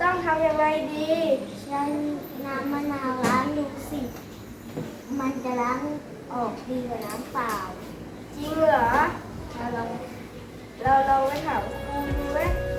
ต้องทำยังไงดีฉันน้ำมะนาวล้างดูสิ มันจะล้างออกดีกว่าน้ำเปล่า จริงเหรอ เราเราเราไปถามครูดูไหม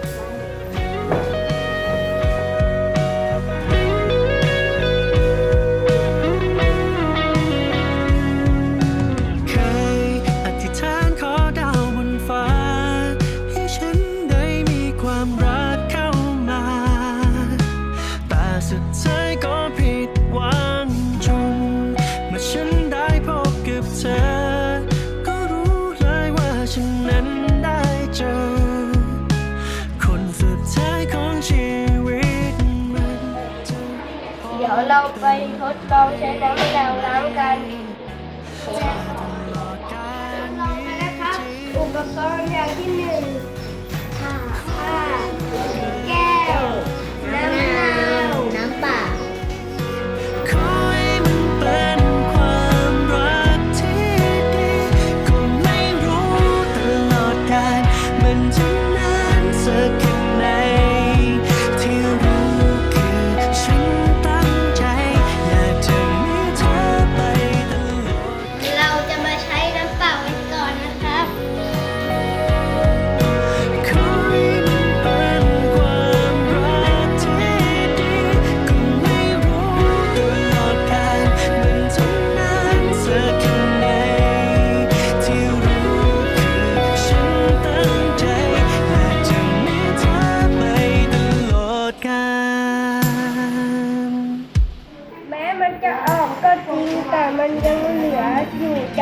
เราไปทดลองใช้น้ำมะนาวล้างกัน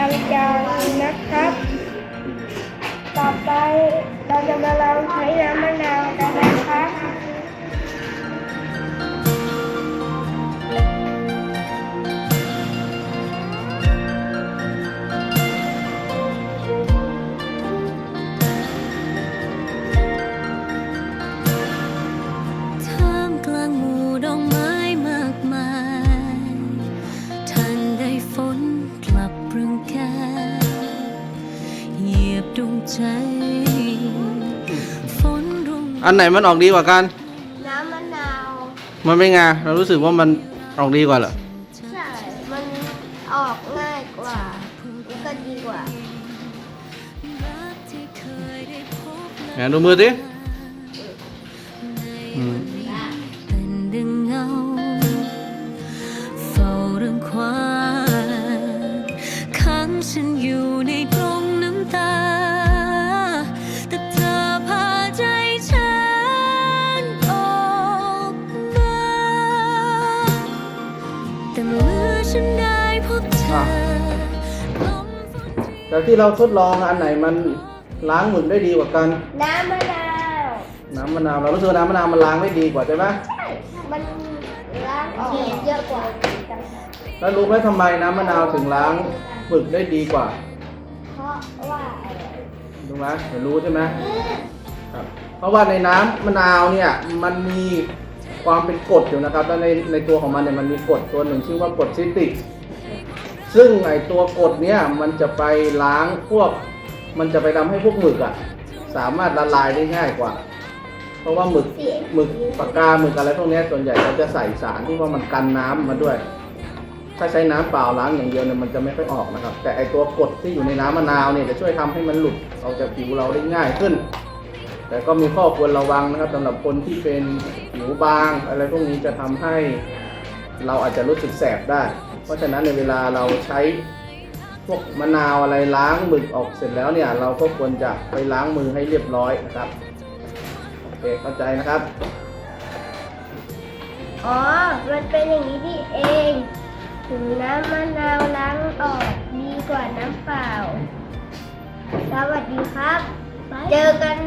อยู่จางๆนะครับ ต่อไปเราจะมาลองใช้น้ำ ใจฝนรุ่งอันไหนมันออกดีกว่ากัน น้ำมะนาวมันไม่ไงเรารู้สึกว่ามันออกดีกว่าเหรอ ใช่มันออกง่ายกว่า แล้วก็ดีกว่า รักที่เคยได้พบไหนดูมือสิอืมเป็นดังเงาเฝ้าเรื่องความขังฉันอยู่ ฉันได้พบเธอลมฝนที่จากที่เราทดลองอันไหนมันล้างหมึกได้ดีกว่ากัน น้ำมะนาวน้ำมะนาวเรารู้สึกว่าน้ำมะนาวมันล้างได้ดีกว่าใช่ไหมมันล้างออกเยอะกว่าแล้วรู้ไหมทำไมน้ำมะนาวถึงล้างหมึกได้ดีกว่า เพราะว่าอะไรรู้ไหมเดี๋ยวรู้ใช่ไหมครับเพราะว่าในน้ำมะนาวเนี่ยมันมี ความเป็นกรดอยู่นะครับ แล้วในในตัวของมันเนี่ยมันมีกรดตัวหนึ่งชื่อว่ากรดซิตริก ซึ่งไอตัวกรดเนี่ยมันจะไปล้างพวก มันจะไปทำให้พวกหมึกอะสามารถละลายได้ง่ายกว่า เพราะว่าหมึกหมึกปากกาหมึกอะไรพวกนี้ส่วนใหญ่เขาจะใส่สารที่ว่ามันกันน้ำมาด้วย ถ้าใช้น้ำเปล่าล้างอย่างเดียวเนี่ยมันจะไม่ค่อยออกนะครับ แต่ไอตัวกรดที่อยู่ในน้ำมะนาวเนี่ยจะช่วยทำให้มันหลุดออกจากผิวเราได้ง่ายขึ้น แต่ก็มีข้อควรระวังนะครับสำหรับคนที่เป็นผิวบาง อะไรพวกนี้จะทำให้เราอาจจะรู้สึกแสบได้ เพราะฉะนั้นในเวลาเราใช้พวกมะนาวอะไรล้างหมึกออกเสร็จแล้วเนี่ยเราก็ควรจะไปล้างมือให้เรียบร้อยนะครับโอเคเข้าใจนะครับอ๋อ มันเป็นอย่างนี้ที่เอง ถึงน้ำมะนาวล้างออกดีกว่าน้ำเปล่า สวัสดีครับ เจอกัน